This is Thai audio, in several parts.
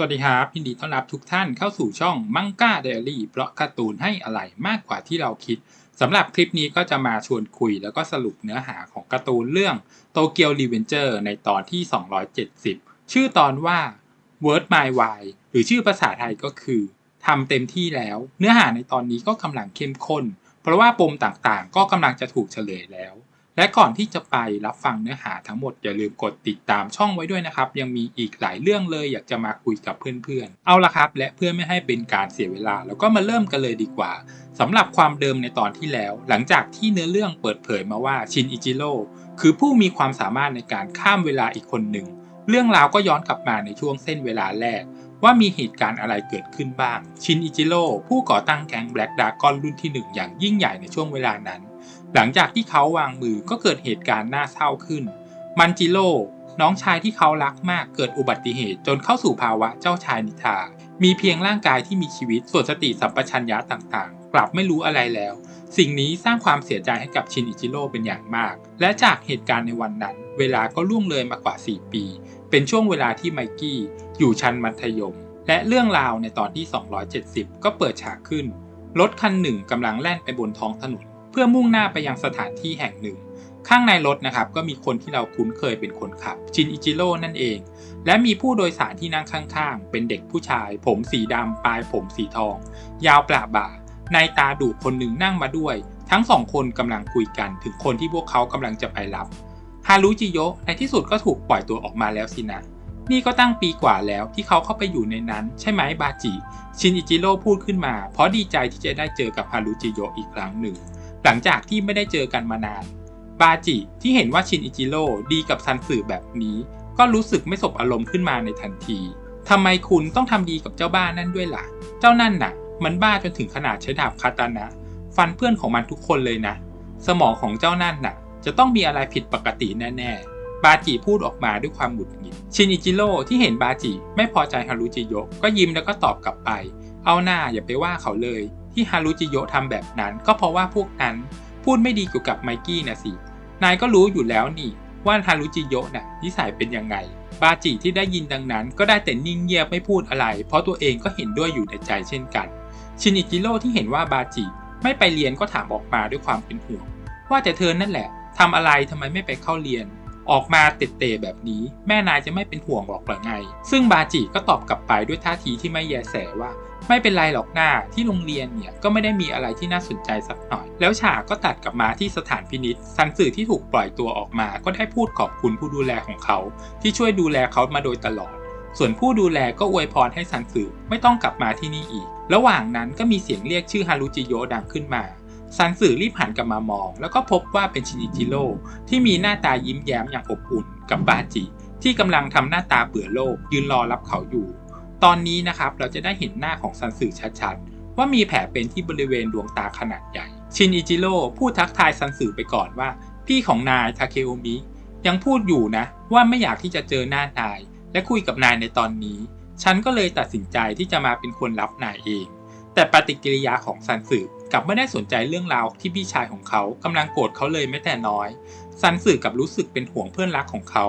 วัสดีครับยินดีต้อนรับทุกท่านเข้าสู่ช่องมังก้าเดลี่เพราะการ์ตูนให้อะไรมากกว่าที่เราคิดสำหรับคลิปนี้ก็จะมาชวนคุยแล้วก็สรุปเนื้อหาของการ์ตูนเรื่องโตเกียวรีเวนเจอร์ในตอนที่ 270 ชื่อตอนว่า Word My Why หรือชื่อภาษาไทยก็คือทำเต็มที่แล้ว เนื้อหาในตอนนี้ก็กำลังเข้มข้น เพราะว่าปมต่างๆ ก็กำลังจะถูกเฉลยแล้ว และก่อนที่จะไปรับฟังเนื้อหาทั้งหมดอย่าลืมกดติดตามช่องไว้ด้วยนะครับ ยังมีอีกหลายเรื่องเลยอยากจะมาคุยกับเพื่อนๆ เอาละครับ และเพื่อไม่ให้เป็นการเสียเวลาเราก็มาเริ่มกันเลยดีกว่าสำหรับความเดิมในตอนที่แล้ว หลังจากที่เนื้อเรื่องเปิดเผยมาว่าชินอิจิโร่คือผู้มีความสามารถในการข้ามเวลาอีกคนหนึ่งเรื่องราวก็ย้อนกลับมาในช่วงเส้นเวลาแรก ว่ามีเหตุการณ์อะไรเกิดขึ้นบ้าง ชินอิจิโร่ผู้ก่อตั้งแก๊งแบล็กดากอนรุ่นที่หนึ่งอย่างยิ่งใหญ่ในช่วงเวลานั้น หลังจากที่เขาวางมือก็เกิดเหตุการณ์น่าเศร้าขึ้น มันจิโร่น้องชายที่เขารักมากเกิดอุบัติเหตุจนเข้าสู่ภาวะเจ้าชายนิทรามีเพียงร่างกายที่มีชีวิตส่วนสติสัมปชัญญะต่างๆ กลับไม่รู้อะไรแล้ว สิ่งนี้สร้างความเสียใจให้กับชินอิจิโร่เป็นอย่างมาก และจากเหตุการณ์ในวันนั้น เวลาก็ล่วงเลยมากว่า 4 ปี เป็นช่วงเวลาที่ไมกี้อยู่ชั้นมัธยม และเรื่องราวในตอนที่ 270 ก็เปิดฉากขึ้นรถคันหนึ่งกำลังแล่นไปบนท้องถนน เพื่อมุ่งหน้าไปยังสถานที่แห่งหนึ่ง ข้างในรถนะครับก็มีคนที่เราคุ้นเคยเป็นคนขับชินอิจิโร่นั่นเอง และมีผู้โดยสารที่นั่งข้างๆ เป็นเด็กผู้ชาย ผมสีดำปลายผมสีทอง ยาวปลาบ่านายตาดุคนหนึ่งนั่งมาด้วย ทั้งสองคนกำลังคุยกันถึงคนที่พวกเขากำลังจะไปรับฮารุจิโยะในที่สุดก็ถูกปล่อยตัวออกมาแล้วสินะนี่ก็ตั้งปีกว่าแล้วที่เขาเข้าไปอยู่ในนั้น ใช่ไหมบาจิ ชินอิจิโร่พูดขึ้นมา เพราะดีใจที่จะได้เจอกับฮารุจิโยะอีกครั้งหนึ่ง หลังจากที่ไม่ได้เจอกันมานาน บาจิที่เห็นว่าชินอิจิโร่ดีกับซันสึแบบนี้ ก็รู้สึกไม่สบอารมณ์ขึ้นมาในทันทีทำไมคุณต้องทำดีกับเจ้าบ้านนั่นด้วยล่ะ เจ้านั่นน่ะ มันบ้าจนถึงขนาดใช้ดาบคาตานะ ฟันเพื่อนของมันทุกคนเลยนะ สมองของเจ้านั่นน่ะ จะต้องมีอะไรผิดปกติแน่ๆ บาจิพูดออกมาด้วยความหงุดหงิด ชินอิจิโร่ที่เห็นบาจิไม่พอใจฮารุจิโยะก็ยิ้มแล้วก็ตอบกลับไป เอาหน้าอย่าไปว่าเขาเลย ที่ฮารุจิโยะทำแบบนั้น ก็เพราะว่าพวกนั้นพูดไม่ดีเกี่ยวกับไมกี้นะสิ นายก็รู้อยู่แล้วนี่ว่าฮารุจิโยะน่ะนิสัยเป็นยังไง บาจิที่ได้ยินดังนั้น ก็ได้แต่นิ่งเงียบไม่พูดอะไร เพราะตัวเองก็เห็นด้วยอยู่ในใจเช่นกัน ชินอิจิโร่ที่เห็นว่าบาจิไม่ไปเรียนก็ถามออกมาด้วยความเป็นห่วง ว่าแต่เธอนั่นแหละทำอะไรทำไมไม่ไปเข้าเรียน ออกมาเตะแบบนี้แม่นายจะไม่เป็นห่วงหรอกหรือไง ซึ่งบาจิก็ตอบกลับไปด้วยท่าทีที่ไม่แยแสว่า ไม่เป็นไรหรอกหน้าที่โรงเรียนเนี่ยก็ไม่ได้มีอะไรที่น่าสนใจสักหน่อย แล้วฉากก็ตัดกลับมาที่สถานพินิษซันสื่อที่ถูกปล่อยตัวออกมา ก็ได้พูดขอบคุณผู้ดูแลของเขา ที่ช่วยดูแลเขามาโดยตลอด ส่วนผู้ดูแลก็อวยพรให้ซันสึไม่ต้องกลับมาที่นี่อีก ระหว่างนั้นก็มีเสียงเรียกชื่อฮารุจิโยดังขึ้นมา ซันสึรีบหันกลับมามอง แล้วก็พบว่าเป็นชินิจิโร่ที่มีหน้าตายิ้มแย้มอย่างอบอุ่นกับบาจิ ที่กำลังทำหน้าตาเบื่อโลก ยืนรอรับเขาอยู่ ตอนนี้นะครับเราจะได้เห็นหน้าของซันสึชัดๆ ว่ามีแผลเป็นที่บริเวณดวงตาขนาดใหญ่ ชินอิจิโร่พูดทักทายซันสึไปก่อนว่า พี่ของนายทาเคโอมิยังพูดอยู่นะว่าไม่อยากที่จะเจอหน้านาย และคุยกับนายในตอนนี้ ฉันก็เลยตัดสินใจที่จะมาเป็นคนรับนายเอง แต่ปฏิกิริยาของซันสึ กลับไม่ได้สนใจเรื่องราวที่พี่ชายของเขากำลังโกรธเขาเลยแม้แต่น้อย ซันสึกับรู้สึกเป็นห่วงเพื่อนรักของเขา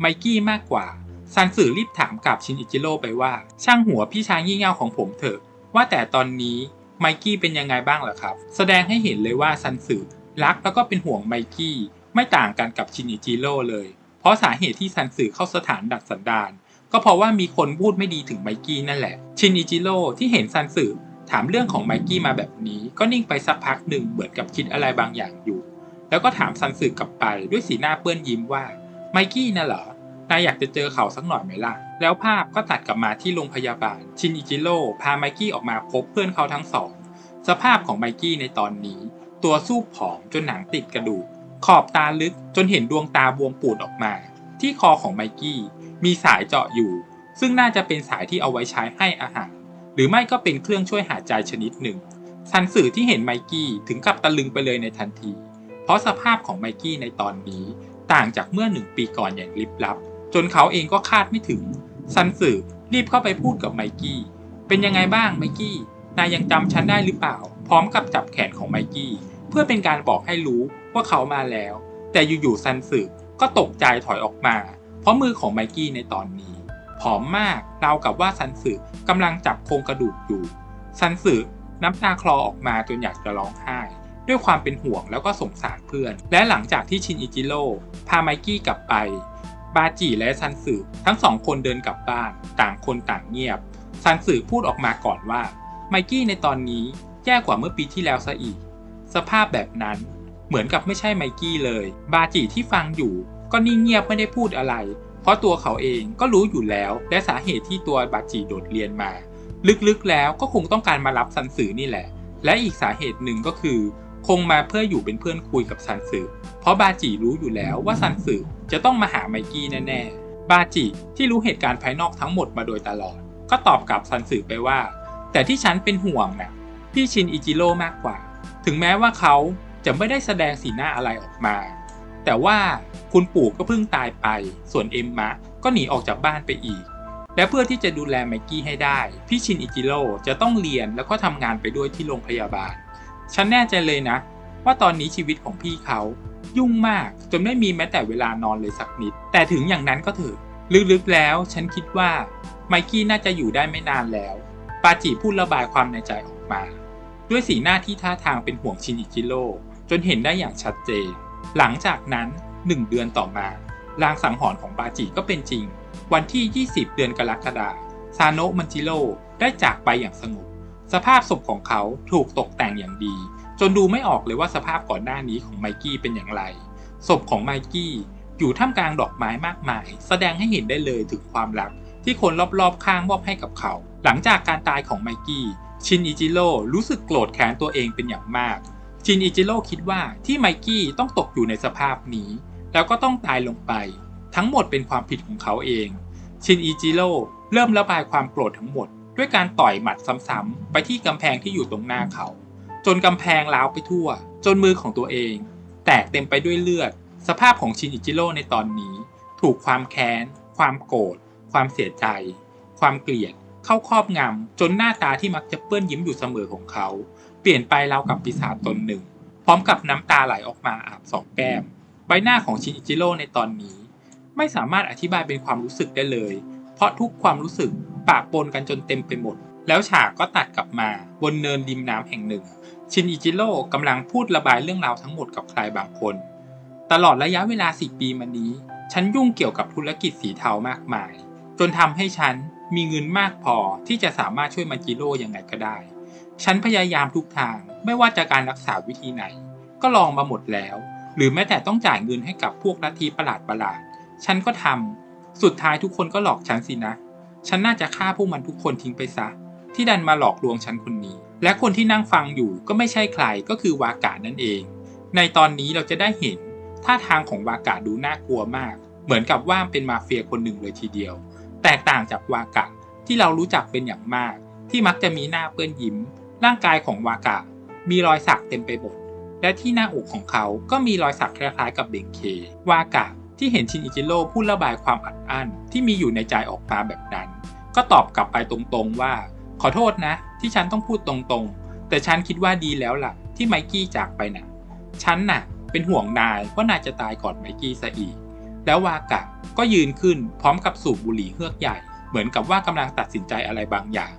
ไมกี้มากกว่า ซันสึรีบถามกับชินอิจิโร่ไปว่า ช่างหัวพี่ชายงี่เง่าของผมเถอะ ว่าแต่ตอนนี้ไมกี้เป็นยังไงบ้างล่ะครับ แสดงให้เห็นเลยว่าซันสึรักแล้วก็เป็นห่วงไมกี้ไม่ต่างกันกับชินอิจิโร่เลย เพราะสาเหตุที่ซันสึเข้าสถานดัดสันดานก็เพราะว่ามีคนพูดไม่ดีถึงไมกี้นั่นแหละ ชินอิจิโร่ที่เห็นซันสึ ถามเรื่องของไมกี้มาแบบนี้ก็นิ่งไปสักพักหนึ่งเหมือนกับคิดอะไรบางอย่างอยู่ แล้วก็ถามซันสึกลับไปด้วยสีหน้าเปื้อนยิ้มว่าไมกี้น่ะเหรอนายอยากจะเจอเขาสักหน่อยไหมล่ะ แล้วภาพก็ตัดกลับมาที่โรงพยาบาล ชินอิจิโร่พาไมกี้ออกมาพบเพื่อนเขาทั้งสอง สภาพของไมกี้ในตอนนี้ ตัวสู้ผอมจนหนังติดกระดูก ขอบตาลึกจนเห็นดวงตาบวมปูดออกมา ที่คอของไมกี้มีสายเจาะอยู่ ซึ่งน่าจะเป็นสายที่เอาไว้ใช้ให้อาหาร หรือไม่ก็เป็นเครื่องช่วยหายใจชนิดหนึ่งซันสื่อที่เห็นไมกี้ถึงกับตะลึงไปเลยในทันที เพราะสภาพของไมกี้ในตอนนี้ต่างจากเมื่อหนึ่งปีก่อนอย่างลิบลับ จนเขาเองก็คาดไม่ถึงซันสื่อรีบเข้าไปพูดกับไมกี้ เป็นยังไงบ้างไมกี้ นายยังจำฉันได้หรือเปล่า พร้อมกับจับแขนของไมกี้ เพื่อเป็นการบอกให้รู้ว่าเขามาแล้ว แต่อยู่ๆซันสึก็ตกใจถอยออกมา เพราะมือของไมกี้ในตอนนี้ ผอมมากราวกับว่าซันสึกำลังจับโครงกระดูกอยู่ ซันสึน้ำตาคลอออกมาจนอยากจะร้องไห้ ด้วยความเป็นห่วงแล้วก็สงสารเพื่อน และหลังจากที่ชินอิจิโร่พาไมกี้กลับไป บาจิและซันสึทั้งสองคนเดินกลับบ้าน ต่างคนต่างเงียบ ซันสึพูดออกมาก่อนว่าไมกี้ในตอนนี้แย่กว่าเมื่อปีที่แล้วซะอีก สภาพแบบนั้นเหมือนกับไม่ใช่ไมกี้เลย บาจิที่ฟังอยู่ก็นิ่งเงียบไม่ได้พูดอะไร เพราะตัวเขาเองก็รู้อยู่แล้วและสาเหตุที่ตัวบาจิโดดเรียนมา ลึกๆแล้วก็คงต้องการมารับซันสือนี่แหละ และอีกสาเหตุหนึ่งก็คือ คงมาเพื่ออยู่เป็นเพื่อนคุยกับซันสือเพราะบาจิรู้อยู่แล้วว่าซันสือจะต้องมาหาไมกี้แน่ๆบาจิที่รู้เหตุการณ์ภายนอกทั้งหมดมาโดยตลอด ก็ตอบกับซันสือไปว่า แต่ที่ฉันเป็นห่วงน่ะพี่ชินอิจิโร่มากกว่า ถึงแม้ว่าเขาจะไม่ได้แสดงสีหน้าอะไรออกมา แต่ว่า คุณปู่ก็เพิ่งตายไป ส่วนเอ็มมะก็หนีออกจากบ้านไปอีก และเพื่อที่จะดูแลไมกี้ให้ได้ พี่ชินอิจิโร่จะต้องเรียนแล้วก็ทำงานไปด้วยที่โรงพยาบาล ฉันแน่ใจเลยนะ ว่าตอนนี้ชีวิตของพี่เขายุ่งมากจนไม่มีแม้แต่เวลานอนเลยสักนิด แต่ถึงอย่างนั้นก็เถอะลึกๆแล้ว ฉันคิดว่าไมกี้น่าจะอยู่ได้ไม่นานแล้วปาจิพูดระบายความในใจออกมา ด้วยสีหน้าที่ท่าทางเป็นห่วงชินอิจิโร่จนเห็นได้อย่างชัดเจน หลังจากนั้น หนึ่งเดือนต่อมาลางสังหรณ์ของปาจิก็เป็นจริง วันที่ 20 เดือนกรกฎาคมซาโนะมันจิโร่ได้จากไปอย่างสงบ สภาพศพของเขาถูกตกแต่งอย่างดี จนดูไม่ออกเลยว่าสภาพก่อนหน้านี้ของไมกี้เป็นอย่างไร ศพของไมกี้อยู่ท่ามกลางดอกไม้มากมาย แสดงให้เห็นได้เลยถึงความรักที่คนรอบๆข้างมอบให้กับเขา หลังจากการตายของไมกี้ชินอิจิโร่รู้สึกโกรธแค้นตัวเองเป็นอย่างมาก ชินอิจิโร่คิดว่าที่ไมกี้ต้องตกอยู่ในสภาพนี้ แล้วก็ต้องตายลงไป ทั้งหมดเป็นความผิดของเขาเอง ชินอิจิโร่เริ่มระบายความโกรธทั้งหมด ด้วยการต่อยหมัดซ้ำๆไปที่กำแพงที่อยู่ตรงหน้าเขา จนกำแพงล้าวไปทั่ว จนมือของตัวเอง แตกเต็มไปด้วยเลือด สภาพของชินอิจิโร่ในตอนนี้ ถูกความแค้น ความโกรธ ความเสียใจ ความเกลียด เข้าครอบงำจนหน้าตาที่มักจะเปื้อนยิ้มอยู่เสมอของเขา เปลี่ยนไปราวกับปีศาจตนหนึ่ง พร้อมกับน้ำตาไหลออกมาอาบสองแก้ม บหน้าของชินอิจิโร่ในตอนนี้ ไม่สามารถอธิบายเป็นความรู้สึกได้เลย เพราะทุกความรู้สึกปะปนกันจนเต็มไปหมด แล้วฉากก็ตัดกลับมาบนเนินริมน้ำแห่งหนึ่ง ชินอิจิโร่กำลังพูดระบายเรื่องราวทั้งหมดกับใครบางคน ตลอดระยะเวลาสิปีมานี้ ฉันยุ่งเกี่ยวกับธุรกิจสีเทามากมาย จนทำให้ฉันมีเงินมากพอที่จะสามารถช่วยมาจิโร่ยังไงก็ได้ ฉันพยายามทุกทางไม่ว่าจะการรักษาวิธีไหน ก็ลองมาหมดแล้ว หรือแม้แต่ต้องจ่ายเงินให้กับพวกลัทธิประหลาดประหลาด ฉันก็ทำสุดท้ายทุกคนก็หลอกฉันสินะ ฉันน่าจะฆ่าพวกมันทุกคนทิ้งไปซะ ที่ดันมาหลอกลวงฉันคนนี้ และคนที่นั่งฟังอยู่ก็ไม่ใช่ใครก็คือวากานั่นเอง ในตอนนี้เราจะได้เห็นท่าทางของวากาดูน่ากลัวมาก เหมือนกับว่าเป็นมาเฟียคนหนึ่งเลยทีเดียว แตกต่างจากวากะที่เรารู้จักเป็นอย่างมาก ที่มักจะมีหน้าเปื้อนยิ้ม ร่างกายของวากะมีรอยสักเต็มไปหมด และที่หน้าอกของเขาก็มีรอยสักคล้ายๆกับเบงเควากะที่เห็นชินอิจิโร่พูดระบายความอัดอั้นที่มีอยู่ในใจออกมาแบบนั้น ก็ตอบกลับไปตรงๆว่า ขอโทษนะ ที่ฉันต้องพูดตรงๆ แต่ฉันคิดว่าดีแล้วล่ะ ที่ไมกี้จากไปน่ะฉันน่ะ เป็นห่วงนายว่านายจะตายก่อนไมกี้ซะอีก แล้ววากะก็ยืนขึ้นพร้อมกับสูบบุหรี่เฮือกใหญ่ เหมือนกับว่ากำลังตัดสินใจอะไรบางอย่าง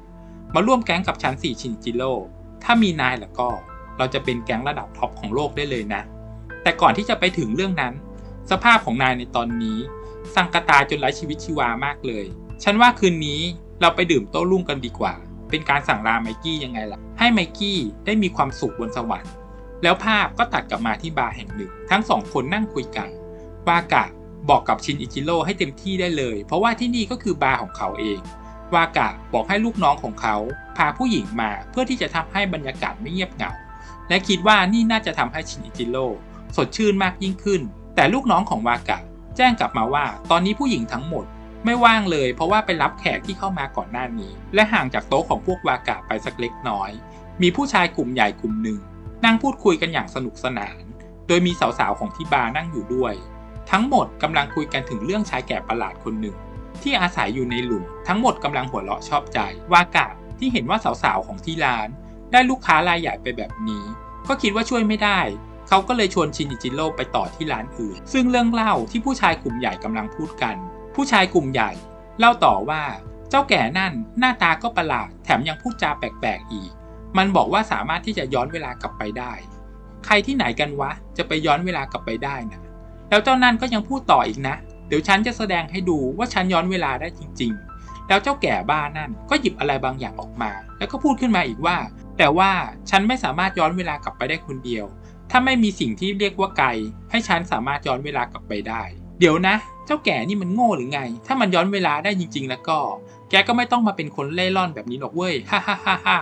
มาร่วมแก๊งกับฉันสี่ชินจิโร่ถ้ามีนายแล้วก็ เราจะเป็นแก๊งระดับท็อปของโลกได้เลยนะ แต่ก่อนที่จะไปถึงเรื่องนั้น สภาพของนายในตอนนี้สังกตาจนไร้ชีวิตชีวามากเลย ฉันว่าคืนนี้เราไปดื่มโต้รุ่งกันดีกว่า เป็นการสั่งลาไมกี้ยังไงล่ะ ให้ไมกี้ได้มีความสุขบนสวรรค์ แล้วภาพก็ตัดกลับมาที่บาร์แห่งหนึ่ง ทั้งสองคนนั่งคุยกัน วากะบอกกับชินอิจิโร่ให้เต็มที่ได้เลย เพราะว่าที่นี่ก็คือบาร์ของเขาเอง วากะบอกให้ลูกน้องของเขา พาผู้หญิงมาเพื่อที่จะทำให้บรรยากาศไม่เงียบเหงา และคิดว่านี่น่าจะทำให้ชินอิจิโร่สดชื่นมากยิ่งขึ้น แต่ลูกน้องของวากะแจ้งกลับมาว่าตอนนี้ผู้หญิงทั้งหมดไม่ว่างเลยเพราะว่าไปรับแขกที่เข้ามาก่อนหน้านี้ และห่างจากโต๊ะของพวกวากะไปสักเล็กน้อย มีผู้ชายกลุ่มใหญ่กลุ่มหนึ่ง นั่งพูดคุยกันอย่างสนุกสนาน โดยมีสาวๆของที่บาร์นั่งอยู่ด้วย ทั้งหมดกำลังคุยกันถึงเรื่องชายแก่ประหลาดคนหนึ่ง ที่อาศัยอยู่ในหลุม ทั้งหมดกำลังหัวเราะชอบใจวากะที่เห็นว่าสาวๆของที่ร้าน ได้ลูกค้ารายใหญ่ไปแบบนี้ ก็คิดว่าช่วยไม่ได้ เขาก็เลยชวนชินอิจิโร่ไปต่อที่ร้านอื่น ซึ่งเรื่องเล่าที่ผู้ชายกลุ่มใหญ่กำลังพูดกัน ผู้ชายกลุ่มใหญ่ เล่าต่อว่าเจ้าแก่นั่นหน้าตาก็ประหลาด แถมยังพูดจาแปลกๆอีก มันบอกว่าสามารถที่จะย้อนเวลากลับไปได้ ใครที่ไหนกันวะ จะไปย้อนเวลากลับไปได้นะแล้วเจ้านั่นก็ยังพูดต่ออีกนะ เดี๋ยวฉันจะแสดงให้ดูว่าฉันย้อนเวลาได้จริง ๆ แล้วเจ้าแก่บ้านั่นก็หยิบอะไรบางอย่างออกมา แล้วก็พูดขึ้นมาอีกว่า แต่ว่าฉันไม่สามารถย้อนเวลากลับไปได้คนเดียว ถ้าไม่มีสิ่งที่เรียกว่าไกล ให้ฉันสามารถย้อนเวลากลับไปได้ เดี๋ยวนะ เจ้าแก่นี่มันโง่หรือไง ถ้ามันย้อนเวลาได้จริง ๆ แล้วก็ แกก็ไม่ต้องมาเป็นคนเล่ร่อนแบบนี้หรอกเว้ย ฮ่าฮ่าฮ่าฮ่า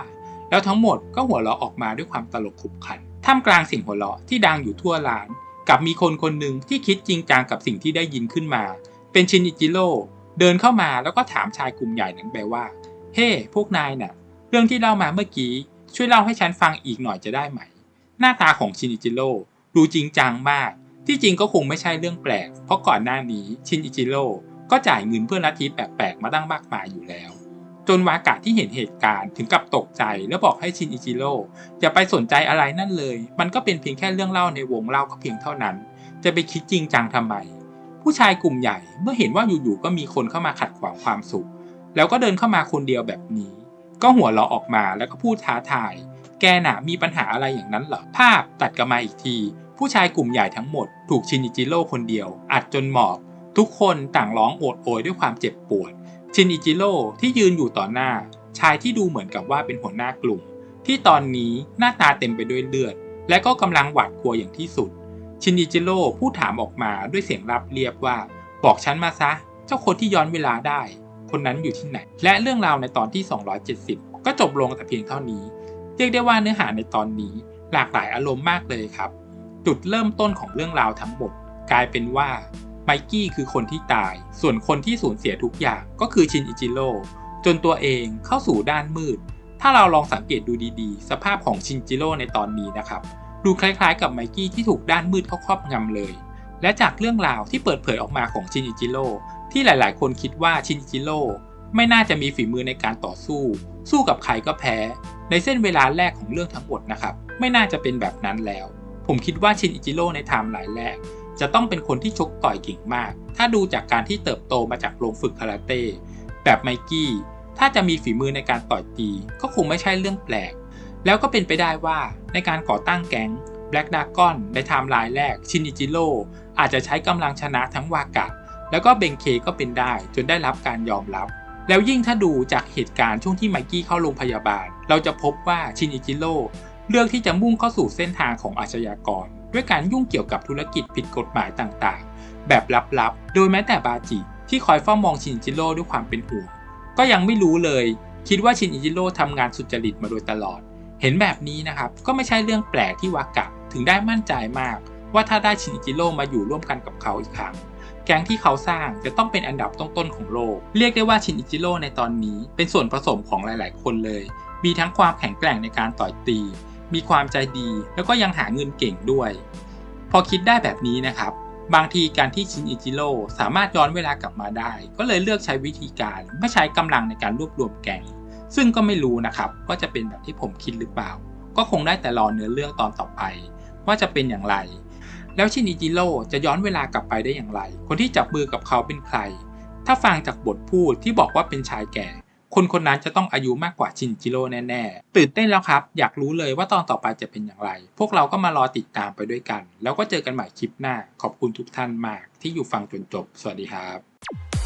แล้วทั้งหมดก็หัวเราะออกมาด้วยความตลกขบขัน ท่ามกลางเสียงหัวเราะที่ดังอยู่ทั่วร้าน กับมีคนคนหนึ่งที่คิดจริงจังกับสิ่งที่ได้ยินขึ้นมา เป็นชินอิจิโร่เดินเข้ามาแล้วก็ถามชายกลุ่มใหญ่นั้นไปว่า เฮ้พวกนายน่ะ เรื่องที่เล่ามาเมื่อกี้ ช่วยเล่าให้ฉันฟังอีกหน่อยจะได้ไหม หน้าตาของชินอิจิโร่ดูจริงจังมาก ที่จริงก็คงไม่ใช่เรื่องแปลก เพราะก่อนหน้านี้ชินอิจิโร่ก็จ่ายเงินเพื่อลัทธิแปลกๆมาตั้งมากมายอยู่แล้ว จนวากะที่เห็นเหตุการณ์ถึงกับตกใจแล้วบอกให้ชินอิจิโร่อย่าไปสนใจอะไรนั่นเลย มันก็เป็นเพียงแค่เรื่องเล่าในวงเล่าก็เพียงเท่านั้น จะไปคิดจริงจังทำไมผู้ชายกลุ่มใหญ่เมื่อเห็นว่าอยู่ๆก็มีคนเข้ามาขัดขวางความสุข แล้วก็เดินเข้ามาคนเดียวแบบนี้ ก็หัวเราะออกมาแล้วก็พูดท้าทาย แกน่ะมีปัญหาอะไรอย่างนั้นเหรอ ภาพตัดกลับมาอีกที ผู้ชายกลุ่มใหญ่ทั้งหมด ถูกชินอิจิโร่คนเดียว อัดจนหมอบ ทุกคนต่างร้องโอดโอยด้วยความเจ็บปวด ชินอิจิโร่ที่ยืนอยู่ต่อหน้า ชายที่ดูเหมือนกับว่าเป็นหัวหน้ากลุ่ม ที่ตอนนี้หน้าตาเต็มไปด้วยเลือด และก็กำลังหวาดกลัวอย่างที่สุด ชินอิจิโร่พูดถามออกมาด้วยเสียงรับเรียบว่า บอกฉันมาซะ เจ้าคนที่ย้อนเวลาได้ คนนั้นอยู่ที่ไหน และเรื่องราวในตอนที่ 270 ก็จบลงแต่เพียงเท่านี้ เรียกได้ว่าเนื้อหาในตอนนี้หลากหลายอารมณ์มากเลยครับ จุดเริ่มต้นของเรื่องราวทั้งหมด กลายเป็นว่าไมกี้คือคนที่ตาย ส่วนคนที่สูญเสียทุกอย่างก็คือชินอิจิโร่จนตัวเองเข้าสู่ด้านมืด ถ้าเราลองสังเกตดูดีๆ สภาพของชินจิโร่ในตอนนี้นะครับ ดูคล้ายๆ กับไมกี้ที่ถูกด้านมืดเข้าครอบงำเลย และจากเรื่องราวที่เปิดเผยออกมาของชินอิจิโร่ ที่หลายๆ คนคิดว่าชินิจิโร่ไม่น่าจะมีฝีมือในการต่อสู้ สู้กับใครก็แพ้ ในเส้นเวลาแรกของเรื่องทั้งหมดนะครับ ไม่น่าจะเป็นแบบนั้นแล้ว ผมคิดว่าชินอิจิโร่ในไทม์ไลน์แรก จะต้องเป็นคนที่ชกต่อยเก่งมาก ถ้าดูจากการที่เติบโตมาจากโรงฝึกคาราเต้แบบไมกี้ ถ้าจะมีฝีมือในการต่อยตี ก็คงไม่ใช่เรื่องแปลก แล้วก็เป็นไปได้ว่าในการก่อตั้งแก๊ง Black d r a g o n ในไทม์ไลน์แรกชินอิจิโร่อาจจะใช้กำลังชนะทั้งวากะ แล้วก็เบงเคก็เป็นได้จนได้รับการยอมรับ แล้วยิ่งถ้าดูจากเหตุการณ์ช่วงที่ไมกี้เข้าโรงพยาบาล เราจะพบว่าชินอิจิโร่เลือกที่จะมุ่งเข้าสู่เส้นทางของอาชญากร ด้วยการยุ่งเกี่ยวกับธุรกิจผิดกฎหมายต่างๆ แบบลับๆ โดยแม้แต่บาจิที่คอยเฝ้ามองชินอิจิโร่ด้วยความเป็นห่วงก็ยังไม่รู้เลย คิดว่าชินอิจิโร่ทำงานสุจริตมาโดยตลอด เห็นแบบนี้นะครับก็ไม่ใช่เรื่องแปลกที่วากะถึงได้มั่นใจมาก ว่าถ้าได้ชินอิจิโร่มาอยู่ร่วมกันกับเขาอีกครั้ง แก๊งที่เขาสร้างจะต้องเป็นอันดับต้นๆของโลก เรียกได้ว่าชินอิจิโร่ในตอนนี้เป็นส่วนผสมของหลายๆ คนเลย มีทั้งความแข็งแกร่งในการต่อยตี มีความใจดี แล้วก็ยังหาเงินเก่งด้วย พอคิดได้แบบนี้นะครับ บางทีการที่ชินอิจิโร่สามารถย้อนเวลากลับมาได้ ก็เลยเลือกใช้วิธีการไม่ใช้กำลังในการรวบรวมแก๊งซึ่งก็ไม่รู้นะครับว่าจะเป็นแบบที่ผมคิดหรือเปล่า ก็คงได้แต่รอเนื้อเรื่องตอนต่อไป ว่าจะเป็นอย่างไร แล้วชินิจิโร่จะย้อนเวลากลับไปได้อย่างไร คนที่จับมือกับเขาเป็นใคร ถ้าฟังจากบทพูดที่บอกว่าเป็นชายแก่ คนคนนั้นจะต้องอายุมากกว่าชินจิโร่แน่ๆ ตื่นเต้นแล้วครับ อยากรู้เลยว่าตอนต่อไปจะเป็นอย่างไร พวกเราก็มารอติดตามไปด้วยกัน แล้วก็เจอกันใหม่คลิปหน้า ขอบคุณทุกท่านมากที่อยู่ฟังจนจบ สวัสดีครับ